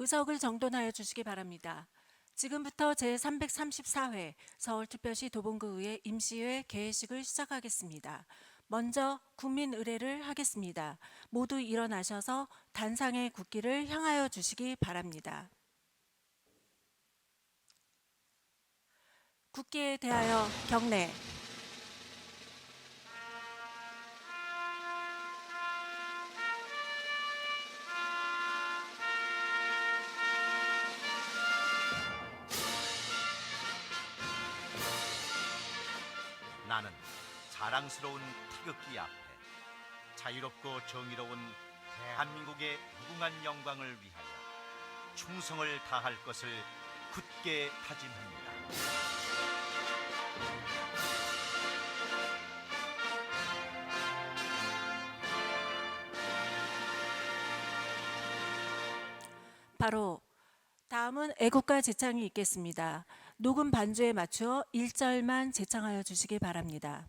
의석을 정돈하여 주시기 바랍니다. 지금부터 제334회 서울특별시 도봉구의회 임시회 개회식을 시작하겠습니다. 먼저 국민 의례를 하겠습니다. 모두 일어나셔서 단상의 국기를 향하여 주시기 바랍니다. 국기에 대하여 경례. 자랑스러운 태극기 앞에 자유롭고 정의로운 대한민국의 무궁한 영광을 위하여 충성을 다할 것을 굳게 다짐합니다. 바로 다음은 애국가 제창이 있겠습니다. 녹음 반주에 맞추어 1절만 제창하여 주시기 바랍니다.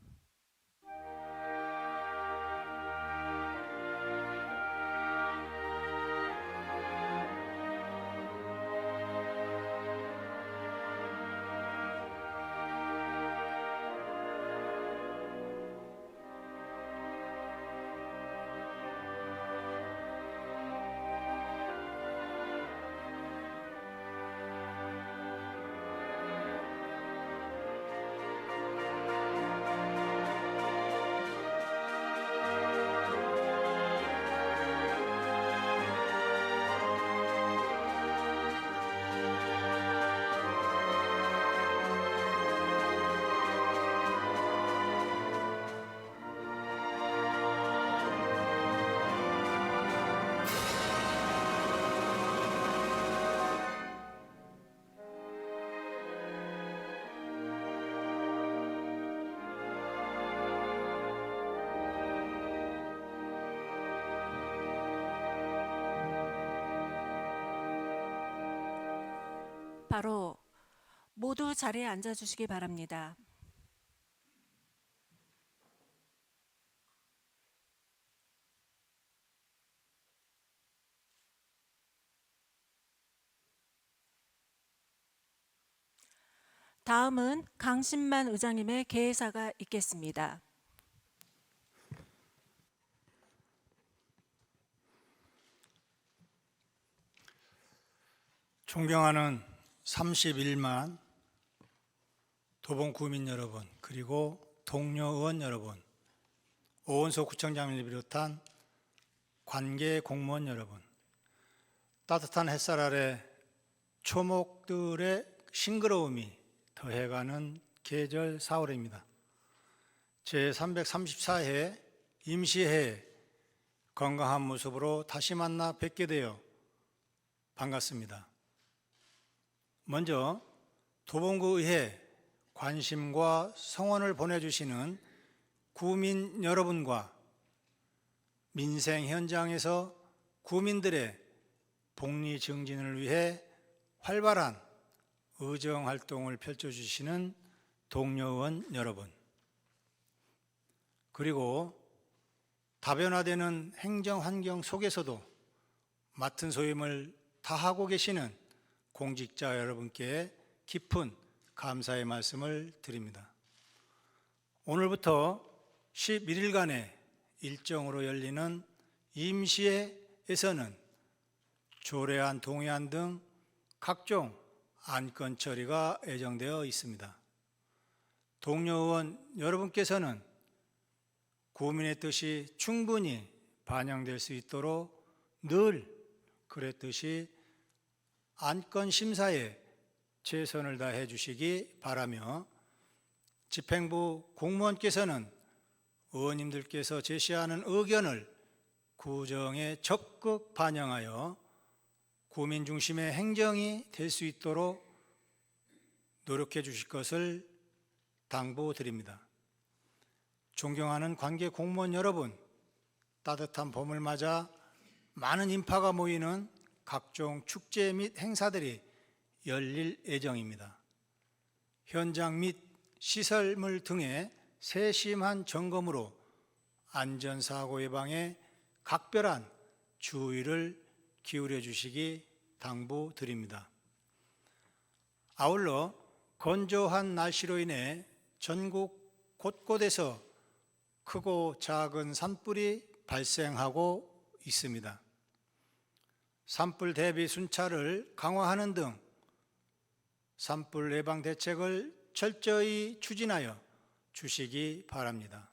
바로 모두 자리에 앉아 주시기 바랍니다. 다음은 강신만 의장님의 개회사가 있겠습니다. 존경하는 31만 도봉 구민 여러분 그리고 동료 의원 여러분 오원소 구청장을 비롯한 관계 공무원 여러분 따뜻한 햇살 아래 초목들의 싱그러움이 더해가는 계절 4월입니다. 제 334회 임시회 건강한 모습으로 다시 만나 뵙게 되어 반갑습니다. 먼저 도봉구 의회 관심과 성원을 보내주시는 구민 여러분과 민생 현장에서 구민들의 복리 증진을 위해 활발한 의정 활동을 펼쳐주시는 동료 의원 여러분. 그리고 다변화되는 행정 환경 속에서도 맡은 소임을 다하고 계시는 공직자 여러분께 깊은 감사의 말씀을 드립니다. 오늘부터 11일간의 일정으로 열리는 임시회에서는 조례안, 동의안 등 각종 안건 처리가 예정되어 있습니다. 동료 의원 여러분께서는 국민의 뜻이 충분히 반영될 수 있도록 늘 그랬듯이 안건 심사에 최선을 다해 주시기 바라며 집행부 공무원께서는 의원님들께서 제시하는 의견을 구정에 적극 반영하여 국민 중심의 행정이 될 수 있도록 노력해 주실 것을 당부드립니다. 존경하는 관계 공무원 여러분, 따뜻한 봄을 맞아 많은 인파가 모이는 각종 축제 및 행사들이 열릴 예정입니다. 현장 및 시설물 등의 세심한 점검으로 안전사고 예방에 각별한 주의를 기울여 주시기 당부드립니다. 아울러 건조한 날씨로 인해 전국 곳곳에서 크고 작은 산불이 발생하고 있습니다. 산불 대비 순찰을 강화하는 등 산불 예방 대책을 철저히 추진하여 주시기 바랍니다.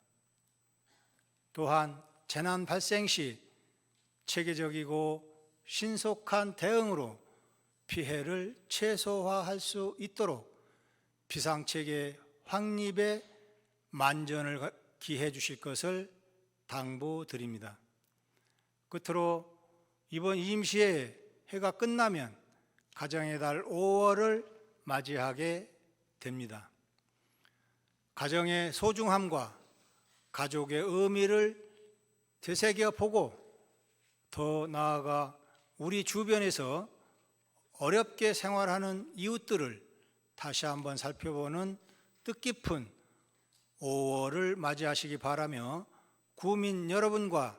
또한 재난 발생 시 체계적이고 신속한 대응으로 피해를 최소화할 수 있도록 비상체계 확립에 만전을 기해 주실 것을 당부드립니다. 끝으로 이번 임시회 해가 끝나면 가정의 달 5월을 맞이하게 됩니다. 가정의 소중함과 가족의 의미를 되새겨 보고 더 나아가 우리 주변에서 어렵게 생활하는 이웃들을 다시 한번 살펴보는 뜻깊은 5월을 맞이하시기 바라며 구민 여러분과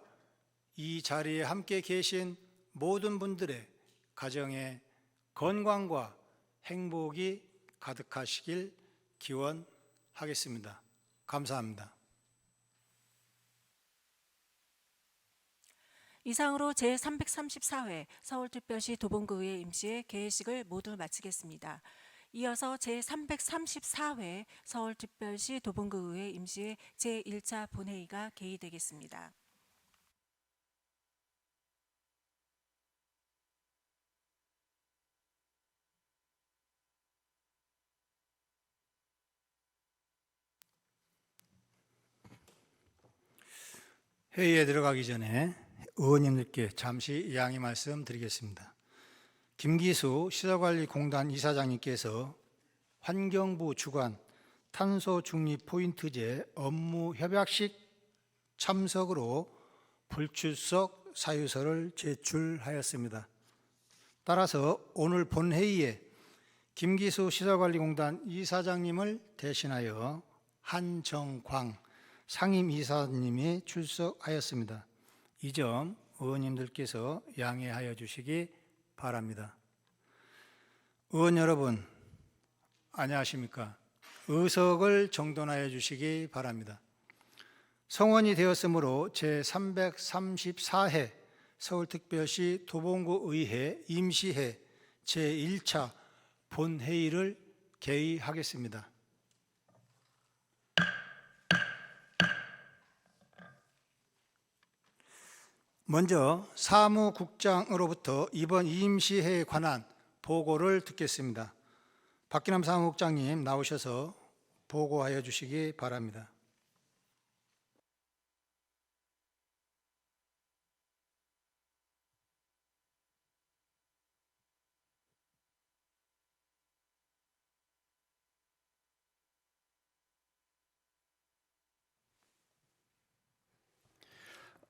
이 자리에 함께 계신 모든 분들의 가정에 건강과 행복이 가득하시길 기원하겠습니다. 감사합니다. 이상으로 제334회 서울특별시 도봉구의회 임시회 개회식을 모두 마치겠습니다. 이어서 제334회 서울특별시 도봉구의회 임시회 제1차 본회의가 개의되겠습니다. 회의에 들어가기 전에 의원님들께 잠시 양해 말씀드리겠습니다. 김기수 시설관리공단 이사장님께서 환경부 주관 탄소 중립 포인트제 업무 협약식 참석으로 불출석 사유서를 제출하였습니다. 따라서 오늘 본회의에 김기수 시설관리공단 이사장님을 대신하여 한정광 상임 이사님이 출석하였습니다. 이 점 의원님들께서 양해하여 주시기 바랍니다. 의원 여러분, 안녕하십니까? 의석을 정돈하여 주시기 바랍니다. 성원이 되었으므로 제 334회 서울특별시 도봉구의회 임시회 제 1차 본회의를 개의하겠습니다. 먼저 사무국장으로부터 이번 임시회에 관한 보고를 듣겠습니다. 박기남 사무국장님 나오셔서 보고하여 주시기 바랍니다.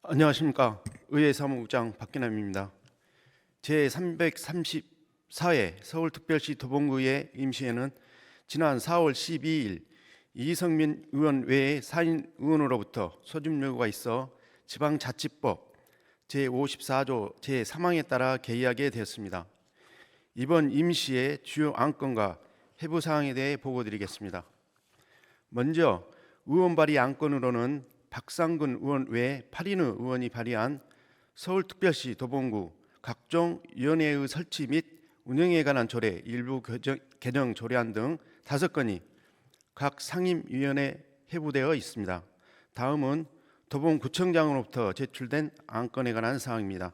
안녕하십니까 의회 사무국장 박기남입니다. 제 334회 서울특별시 도봉구의 임시회는 지난 4월 12일 이성민 의원 외에 4인 의원으로부터 소집 요구가 있어 지방자치법 제54조 제3항에 따라 개의하게 되었습니다. 이번 임시의 주요 안건과 해부 사항에 대해 보고드리겠습니다. 먼저 의원 발의 안건으로는 박상근 의원 외 8인의 의원이 발의한 서울특별시 도봉구 각종 위원회의 설치 및 운영에 관한 조례 일부 개정, 개정 조례안 등 다섯 건이 각 상임위원회 회부되어 있습니다. 다음은 도봉구청장으로부터 제출된 안건에 관한 사항입니다.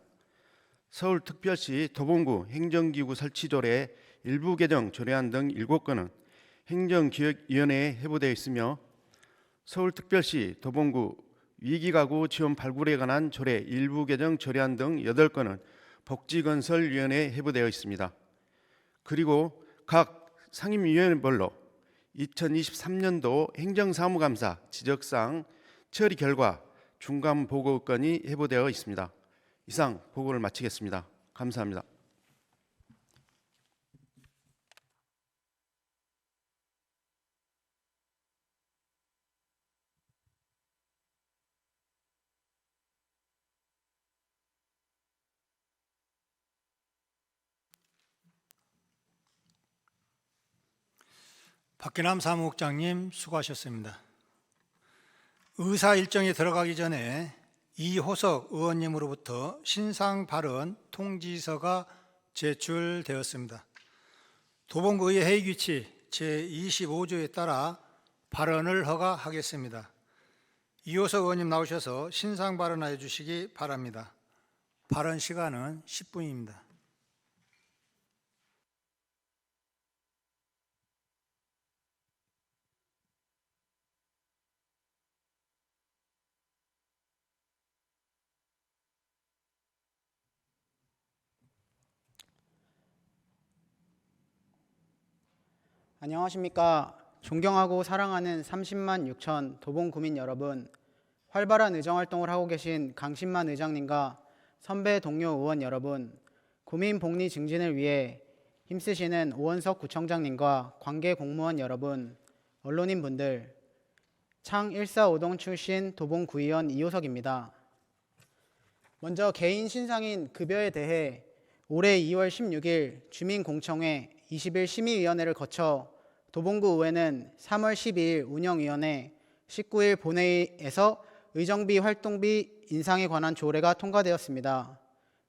서울특별시 도봉구 행정기구 설치 조례 일부 개정 조례안 등 7건은 행정기획위원회에 회부되어 있으며 서울특별시 도봉구 위기가구 지원 발굴에 관한 조례 일부 개정 조례안 등 8건은 복지건설위원회에 회부되어 있습니다. 그리고 각 상임위원회별로 2023년도 행정사무감사 지적사항 처리 결과 중간 보고 건이 회부되어 있습니다. 이상 보고를 마치겠습니다. 감사합니다. 박기남 사무국장님 수고하셨습니다. 의사 일정에 들어가기 전에 이호석 의원님으로부터 신상 발언 통지서가 제출되었습니다. 도봉구의 회의 규칙 제25조에 따라 발언을 허가하겠습니다. 이호석 의원님 나오셔서 신상 발언하여 주시기 바랍니다. 발언 시간은 10분입니다. 안녕하십니까. 존경하고 사랑하는 30만 6천 도봉 구민 여러분, 활발한 의정 활동을 하고 계신 강신만 의장님과 선배 동료 의원 여러분, 구민 복리 증진을 위해 힘쓰시는 오원석 구청장님과 관계 공무원 여러분, 언론인 분들, 창 145동 출신 도봉 구의원 이호석입니다. 먼저 개인 신상인 급여에 대해 올해 2월 16일 주민공청회 21 심의위원회를 거쳐 도봉구 의회는 3월 12일 운영위원회 19일 본회의에서 의정비 활동비 인상에 관한 조례가 통과되었습니다.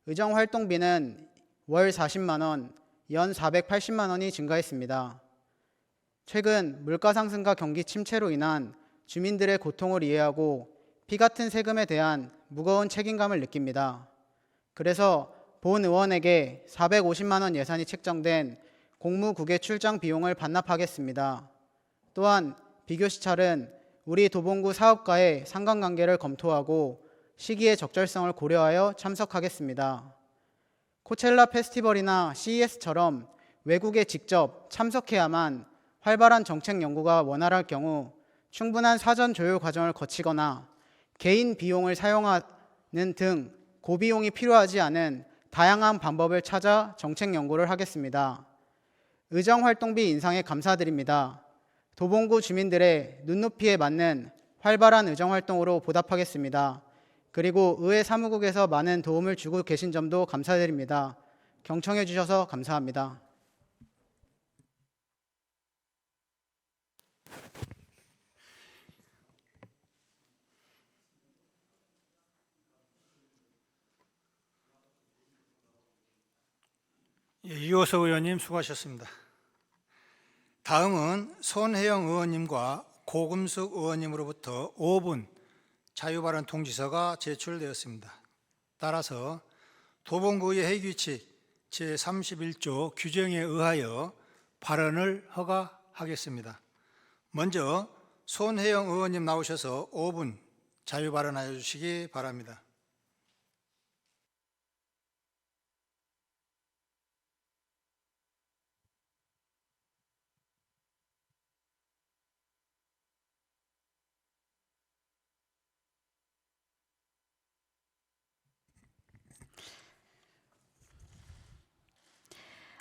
의정 활동비는 월 40만 원, 연 480만 원이 증가했습니다. 최근 물가 상승과 경기 침체로 인한 주민들의 고통을 이해하고 피 같은 세금에 대한 무거운 책임감을 느낍니다. 그래서 본 의원에게 450만 원 예산이 책정된 공무국의 출장 비용을 반납하겠습니다. 또한 비교 시찰은 우리 도봉구 사업가의 상관관계를 검토하고 시기의 적절성을 고려하여 참석하겠습니다. 코첼라 페스티벌이나 CES처럼 외국에 직접 참석해야만 활발한 정책 연구가 원활할 경우 충분한 사전 조율 과정을 거치거나 개인 비용을 사용하는 등 고비용이 필요하지 않은 다양한 방법을 찾아 정책 연구를 하겠습니다. 의정 활동비 인상에 감사드립니다. 도봉구 주민들의 눈높이에 맞는 활발한 의정 활동으로 보답하겠습니다. 그리고 의회 사무국에서 많은 도움을 주고 계신 점도 감사드립니다. 경청해 주셔서 감사합니다. 예, 이호석 의원님 수고하셨습니다. 다음은 손혜영 의원님과 고금숙 의원님으로부터 5분 자유발언 통지서가 제출되었습니다. 따라서 도봉구의 회규칙 제31조 규정에 의하여 발언을 허가하겠습니다. 먼저 손혜영 의원님 나오셔서 5분 자유발언하여 주시기 바랍니다.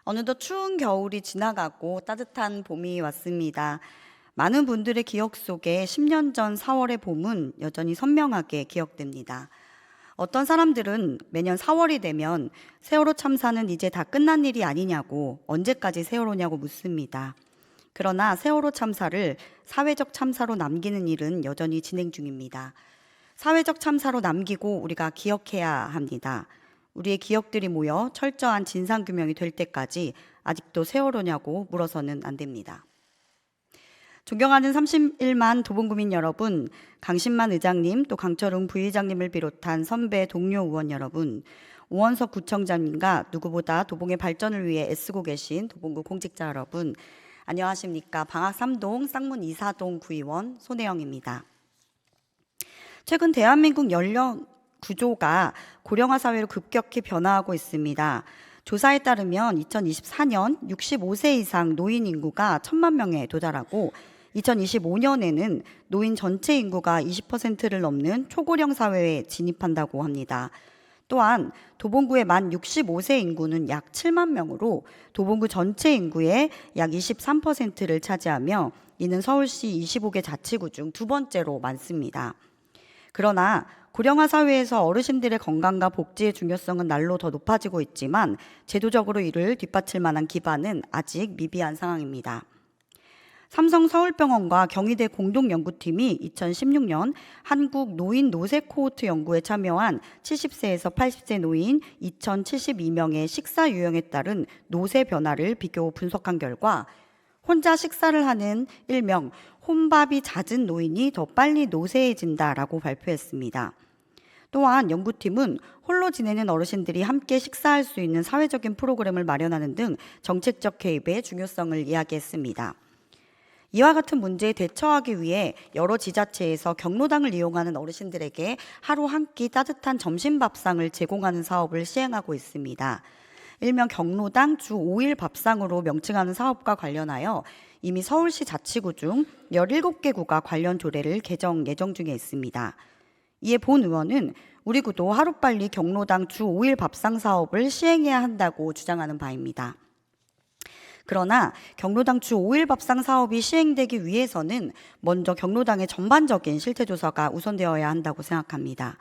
어느덧 추운 겨울이 지나가고 따뜻한 봄이 왔습니다. 많은 분들의 기억 속에 10년 전 4월의 봄은 여전히 선명하게 기억됩니다. 어떤 사람들은 매년 4월이 되면 세월호 참사는 이제 다 끝난 일이 아니냐고 언제까지 세월호냐고 묻습니다. 그러나 세월호 참사를 사회적 참사로 남기는 일은 여전히 진행 중입니다. 사회적 참사로 남기고 우리가 기억해야 합니다. 우리의 기억들이 모여 철저한 진상규명이 될 때까지 아직도 세월호냐고 물어서는 안 됩니다. 존경하는 31만 도봉구민 여러분, 강신만 의장님, 또 강철웅 부의장님을 비롯한 선배 동료 의원 여러분, 오원석 구청장님과 누구보다 도봉의 발전을 위해 애쓰고 계신 도봉구 공직자 여러분, 안녕하십니까. 방학 3동 쌍문 이사동 구의원 손혜영입니다. 최근 대한민국 연령 구조가 고령화 사회로 급격히 변화하고 있습니다. 조사에 따르면 2024년 65세 이상 노인 인구가 천만 명에 도달하고 2025년에는 노인 전체 인구가 20%를 넘는 초고령 사회에 진입한다고 합니다. 또한 도봉구의 만 65세 인구는 약 7만 명으로 도봉구 전체 인구의 약 23%를 차지하며 이는 서울시 25개 자치구 중 두 번째로 많습니다. 그러나 고령화 사회에서 어르신들의 건강과 복지의 중요성은 날로 더 높아지고 있지만 제도적으로 이를 뒷받칠 만한 기반은 아직 미비한 상황입니다. 삼성 서울병원과 경희대 공동연구팀이 2016년 한국 노인 노세 코호트 연구에 참여한 70세에서 80세 노인 2072명의 식사 유형에 따른 노세 변화를 비교 분석한 결과 혼자 식사를 하는 일명 혼밥이 잦은 노인이 더 빨리 노쇠해진다라고 발표했습니다. 또한 연구팀은 홀로 지내는 어르신들이 함께 식사할 수 있는 사회적인 프로그램을 마련하는 등 정책적 개입의 중요성을 이야기했습니다. 이와 같은 문제에 대처하기 위해 여러 지자체에서 경로당을 이용하는 어르신들에게 하루 한 끼 따뜻한 점심 밥상을 제공하는 사업을 시행하고 있습니다. 일명 경로당 주 5일 밥상으로 명칭하는 사업과 관련하여 이미 서울시 자치구 중 17개 구가 관련 조례를 개정 예정 중에 있습니다. 이에 본 의원은 우리 구도 하루빨리 경로당 주 5일 밥상 사업을 시행해야 한다고 주장하는 바입니다. 그러나 경로당 주 5일 밥상 사업이 시행되기 위해서는 먼저 경로당의 전반적인 실태조사가 우선되어야 한다고 생각합니다.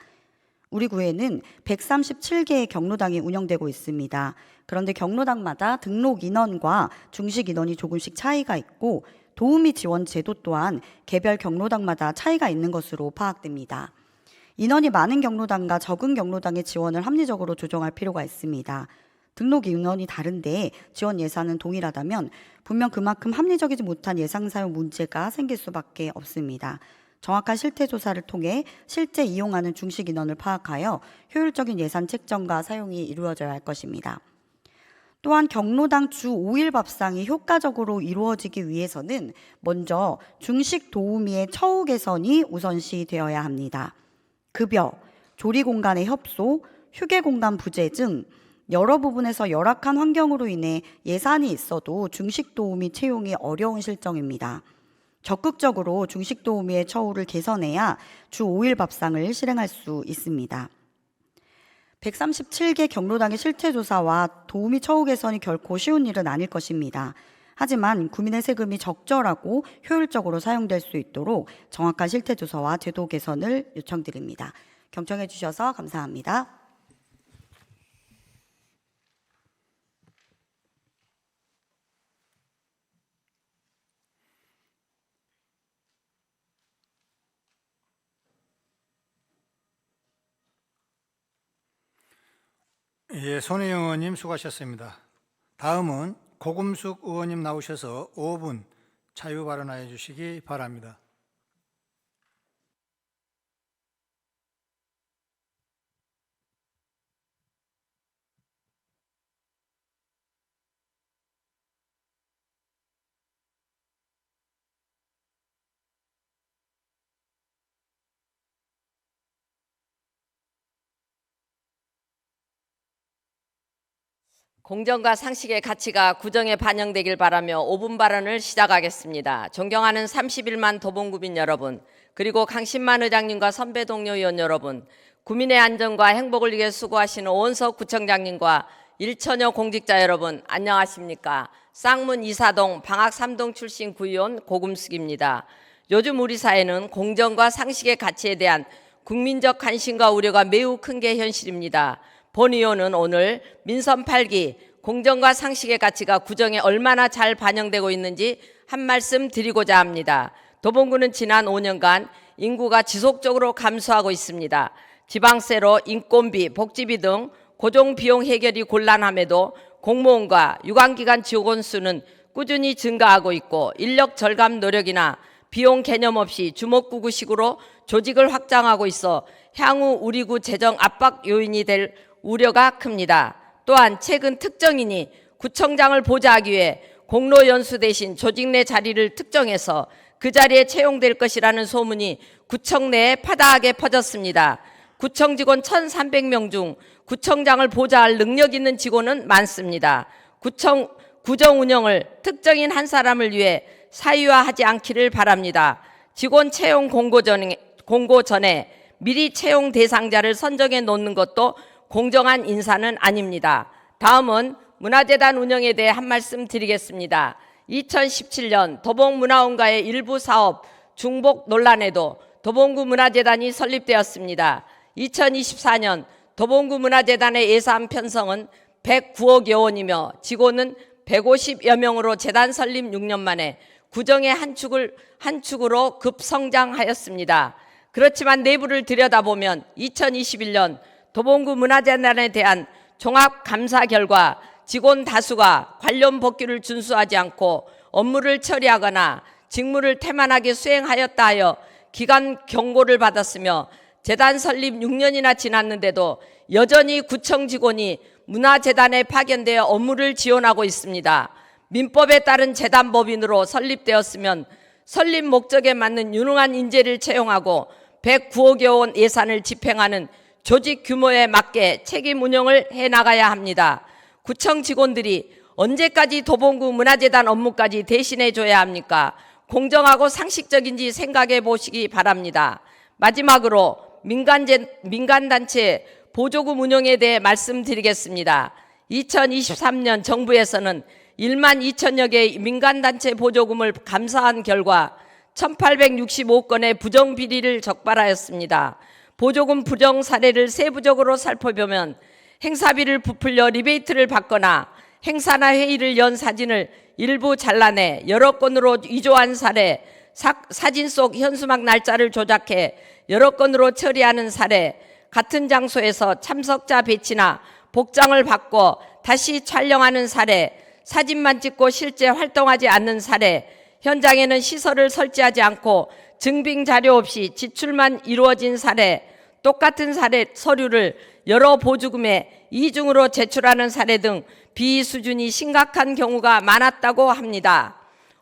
우리 구에는 137개의 경로당이 운영되고 있습니다. 그런데 경로당마다 등록 인원과 중식 인원이 조금씩 차이가 있고 도우미 지원 제도 또한 개별 경로당마다 차이가 있는 것으로 파악됩니다. 인원이 많은 경로당과 적은 경로당의 지원을 합리적으로 조정할 필요가 있습니다. 등록 인원이 다른데 지원 예산은 동일하다면 분명 그만큼 합리적이지 못한 예상 사용 문제가 생길 수밖에 없습니다. 정확한 실태 조사를 통해 실제 이용하는 중식 인원을 파악하여 효율적인 예산 책정과 사용이 이루어져야 할 것입니다. 또한 경로당 주 5일 밥상이 효과적으로 이루어지기 위해서는 먼저 중식 도우미의 처우 개선이 우선시 되어야 합니다. 급여, 조리 공간의 협소, 휴게 공간 부재 등 여러 부분에서 열악한 환경으로 인해 예산이 있어도 중식 도우미 채용이 어려운 실정입니다. 적극적으로 중식 도우미의 처우를 개선해야 주 5일 밥상을 실행할 수 있습니다. 137개 경로당의 실태조사와 도우미 처우 개선이 결코 쉬운 일은 아닐 것입니다. 하지만 국민의 세금이 적절하고 효율적으로 사용될 수 있도록 정확한 실태 조사와 제도 개선을 요청드립니다. 경청해 주셔서 감사합니다. 예, 손혜영 의원님 수고하셨습니다. 다음은 고금숙 의원님 나오셔서 5분 자유 발언하여 주시기 바랍니다. 공정과 상식의 가치가 구정에 반영되길 바라며 5분 발언을 시작하겠습니다. 존경하는 31만 도봉구민 여러분, 그리고 강신만 의장님과 선배 동료 의원 여러분, 구민의 안전과 행복을 위해 수고하시는 오원석 구청장님과 일천여 공직자 여러분, 안녕하십니까? 쌍문 이사동 방학 3동 출신 구의원 고금숙입니다. 요즘 우리 사회는 공정과 상식의 가치에 대한 국민적 관심과 우려가 매우 큰 게 현실입니다. 본 의원은 오늘 민선 8기 공정과 상식의 가치가 구정에 얼마나 잘 반영되고 있는지 한 말씀 드리고자 합니다. 도봉구는 지난 5년간 인구가 지속적으로 감소하고 있습니다. 지방세로 인건비, 복지비 등 고정 비용 해결이 곤란함에도 공무원과 유관기관 직원 수는 꾸준히 증가하고 있고 인력 절감 노력이나 비용 개념 없이 주먹구구식으로 조직을 확장하고 있어 향후 우리 구 재정 압박 요인이 될 우려가 큽니다. 또한 최근 특정인이 구청장을 보좌하기 위해 공로 연수 대신 조직 내 자리를 특정해서 그 자리에 채용될 것이라는 소문이 구청 내에 파다하게 퍼졌습니다. 구청 직원 1,300명 중 구청장을 보좌할 능력 있는 직원은 많습니다. 구청 구정 운영을 특정인 한 사람을 위해 사유화하지 않기를 바랍니다. 직원 채용 공고 전에, 공고 전에 미리 채용 대상자를 선정해 놓는 것도 공정한 인사는 아닙니다. 다음은 문화재단 운영에 대해 한 말씀 드리겠습니다. 2017년 도봉문화원가의 일부 사업 중복 논란에도 도봉구 문화재단이 설립되었습니다. 2024년 도봉구 문화재단의 예산 편성은 109억여 원이며 직원은 150여 명으로 재단 설립 6년 만에 구정의 한 축을 한 축으로 급성장하였습니다. 그렇지만 내부를 들여다보면 2021년 도봉구 문화재단에 대한 종합 감사 결과 직원 다수가 관련 법규를 준수하지 않고 업무를 처리하거나 직무를 태만하게 수행하였다 하여 기간 경고를 받았으며 재단 설립 6년이나 지났는데도 여전히 구청 직원이 문화재단에 파견되어 업무를 지원하고 있습니다. 민법에 따른 재단 법인으로 설립되었으면 설립 목적에 맞는 유능한 인재를 채용하고 109억여 원 예산을 집행하는 조직 규모에 맞게 책임 운영을 해 나가야 합니다. 구청 직원들이 언제까지 도봉구 문화재단 업무까지 대신해 줘야 합니까? 공정하고 상식적인지 생각해 보시기 바랍니다. 마지막으로 민간제, 민간단체 보조금 운영에 대해 말씀드리겠습니다. 2023년 정부에서는 1만 2천여 개의 민간단체 보조금을 감사한 결과 1865건의 부정비리를 적발하였습니다. 보조금 부정 사례를 세부적으로 살펴보면 행사비를 부풀려 리베이트를 받거나 행사나 회의를 연 사진을 일부 잘라내 여러 건으로 위조한 사례, 사, 사진 속 현수막 날짜를 조작해 여러 건으로 처리하는 사례, 같은 장소에서 참석자 배치나 복장을 바꿔 다시 촬영하는 사례, 사진만 찍고 실제 활동하지 않는 사례, 현장에는 시설을 설치하지 않고 증빙 자료 없이 지출만 이루어진 사례, 똑같은 사례 서류를 여러 보조금에 이중으로 제출하는 사례 등 비수준이 심각한 경우가 많았다고 합니다.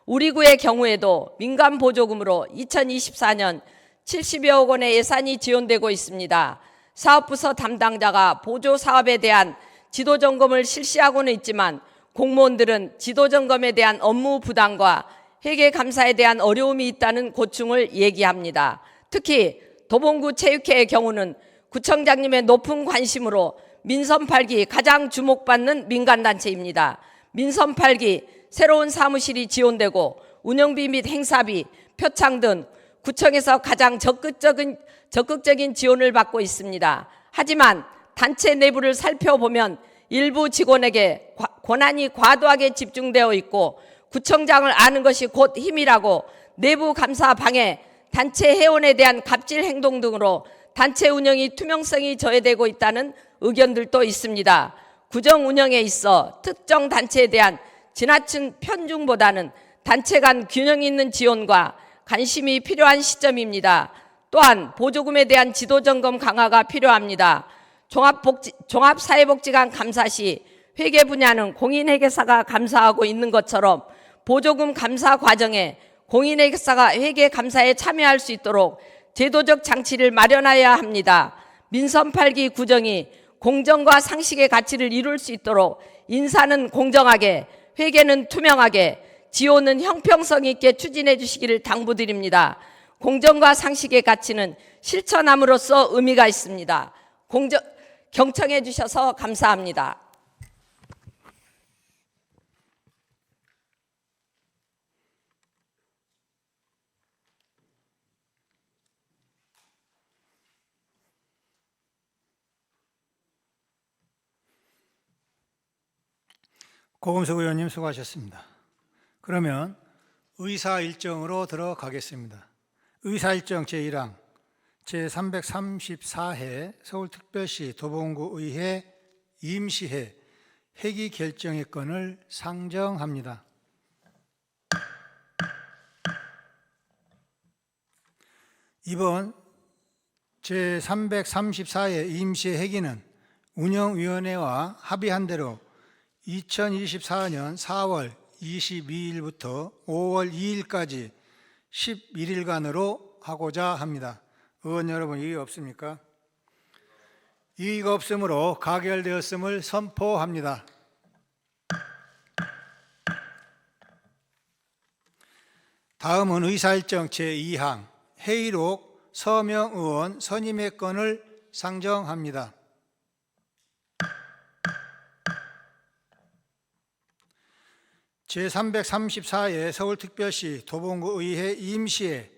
우리 구의 경우에도 민간 보조금으로 2024년 70여억 원의 예산이 지원되고 있습니다. 사업부서 담당자가 보조 사업에 대한 지도 점검을 실시하고는 있지만 공무원들은 지도 점검에 대한 업무 부담과 회계 감사에 대한 어려움이 있다는 고충을 얘기합니다. 특히 도봉구 체육회의 경우는 구청장님의 높은 관심으로 민선 8기 가장 주목받는 민간단체입니다. 민선 8기 새로운 사무실이 지원되고 운영비 및 행사비, 표창 등 구청에서 가장 적극적인, 적극적인 지원을 받고 있습니다. 하지만 단체 내부를 살펴보면 일부 직원에게 과- 권한이 과도하게 집중되어 있고 구청장을 아는 것이 곧 힘이라고 내부 감사 방해, 단체 회원에 대한 갑질 행동 등으로 단체 운영이 투명성이 저해되고 있다는 의견들도 있습니다. 구정 운영에 있어 특정 단체에 대한 지나친 편중보다는 단체 간 균형 있는 지원과 관심이 필요한 시점입니다. 또한 보조금에 대한 지도 점검 강화가 필요합니다. 종합복지, 종합사회복지관 감사 시 회계 분야는 공인회계사가 감사하고 있는 것처럼 보조금 감사 과정에 공인회계사가 회계 감사에 참여할 수 있도록 제도적 장치를 마련해야 합니다. 민선 8기 구정이 공정과 상식의 가치를 이룰 수 있도록 인사는 공정하게, 회계는 투명하게, 지원은 형평성 있게 추진해 주시기를 당부드립니다. 공정과 상식의 가치는 실천함으로써 의미가 있습니다. 공정, 경청해 주셔서 감사합니다. 고금석 의원님 수고하셨습니다. 그러면 의사 일정으로 들어가겠습니다. 의사 일정 제1항 제334회 서울특별시 도봉구 의회 임시회 회기 결정의 건을 상정합니다. 이번 제334회 임시 회기는 운영위원회와 합의한 대로 2024년 4월 22일부터 5월 2일까지 11일간으로 하고자 합니다. 의원 여러분 이의 없습니까? 이의가 없으므로 가결되었음을 선포합니다. 다음은 의사일정 제2항 회의록 서명 의원 선임의 건을 상정합니다. 제334회 서울특별시 도봉구의회 임시회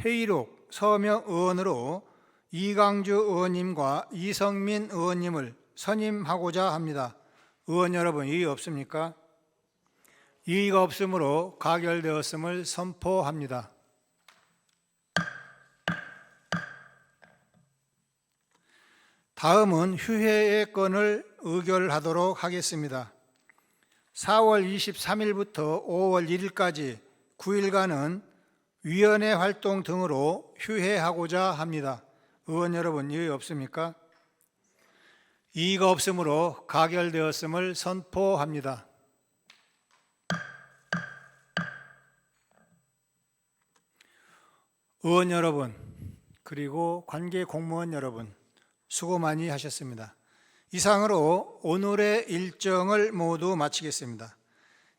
회의록 서명 의원으로 이강주 의원님과 이성민 의원님을 선임하고자 합니다. 의원 여러분 이의 없습니까? 이의가 없으므로 가결되었음을 선포합니다. 다음은 휴회의 건을 의결하도록 하겠습니다. 4월 23일부터 5월 1일까지 9일간은 위원회 활동 등으로 휴회하고자 합니다. 의원 여러분 이의 없습니까? 이의가 없으므로 가결되었음을 선포합니다. 의원 여러분 그리고 관계 공무원 여러분 수고 많이 하셨습니다. 이상으로 오늘의 일정을 모두 마치겠습니다.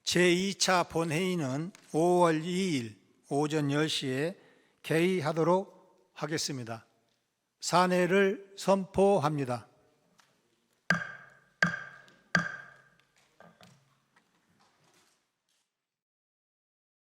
제2차 본회의는 5월 2일 오전 10시에 개의하도록 하겠습니다. 사내를 선포합니다.